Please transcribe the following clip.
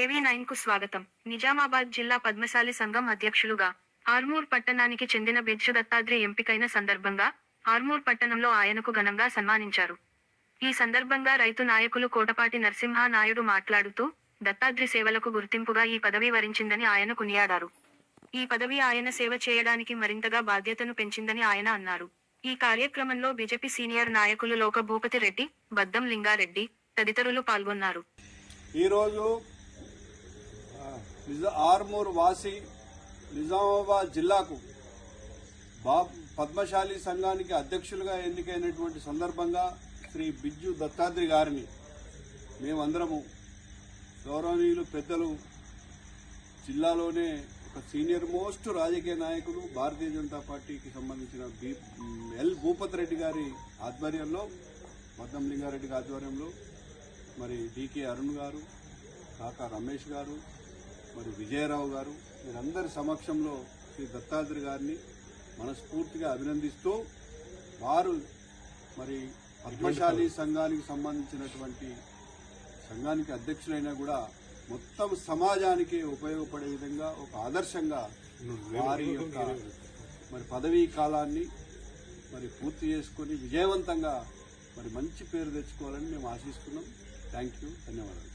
ఏవీ నైన్కు స్వాగతం. నిజామాబాద్ జిల్లా పద్మశాలి సంఘం అధ్యక్షులుగా ఆర్మూర్ పట్టణానికి చెందిన బిజ్జు దత్తాద్రి ఎంపికైన సందర్భంగా ఆర్మూర్ పట్టణంలో ఆయనకు ఘనంగా సన్మానించారు. ఈ సందర్భంగా రైతు నాయకులు కోటపాటి నరసింహ నాయుడు మాట్లాడుతూ దత్తాద్రి సేవలకు గుర్తింపుగా ఈ పదవి వరించిందని ఆయన కొనియాడారు. ఈ పదవి ఆయన సేవ చేయడానికి మరింతగా బాధ్యతను పెంచిందని ఆయన అన్నారు. ఈ కార్యక్రమంలో బీజేపీ సీనియర్ నాయకులు లోక భూపతి రెడ్డి బద్దం లింగారెడ్డి తదితరులు పాల్గొన్నారు. ఈరోజు ఆ, ఆర్మూర్ వాసి నిజామాబాద్ జిల్లాకు బా పద్మశాలి సంఘానికి అధ్యక్షులుగా ఎన్నికైనటువంటి సందర్భంగా శ్రీ బిజ్జు దత్తాద్రి గారిని మేమందరము గౌరవనీయులు పెద్దలు జిల్లాలోనే ఒక సీనియర్ మోస్ట్ రాజకీయ నాయకులు భారతీయ జనతా పార్టీకి సంబంధించిన బి ఎల్ భూపతి రెడ్డి గారి ఆధ్వర్యంలో మద్దం లింగారెడ్డి గారి ఆధ్వర్యంలో మరి డికే అరుణ్ గారు కాకా రమేష్ గారు మరి విజయరావు గారు మీరందరి సమక్షంలో శ్రీ దత్తాత్రి గారిని మనస్ఫూర్తిగా అభినందిస్తూ వారు మరి పద్మశాలి సంఘానికి సంబంధించినటువంటి సంఘానికి అధ్యక్షులైనా కూడా మొత్తం సమాజానికి ఉపయోగపడే విధంగా ఒక ఆదర్శంగా వారి యొక్క మరి పదవీ కాలాన్ని మరి పూర్తి చేసుకొని విజయవంతంగా మరి మంచి పేరు తెచ్చుకోవాలని మేము ఆశిస్తున్నాం. థ్యాంక్ యూ ధన్యవాదాలు.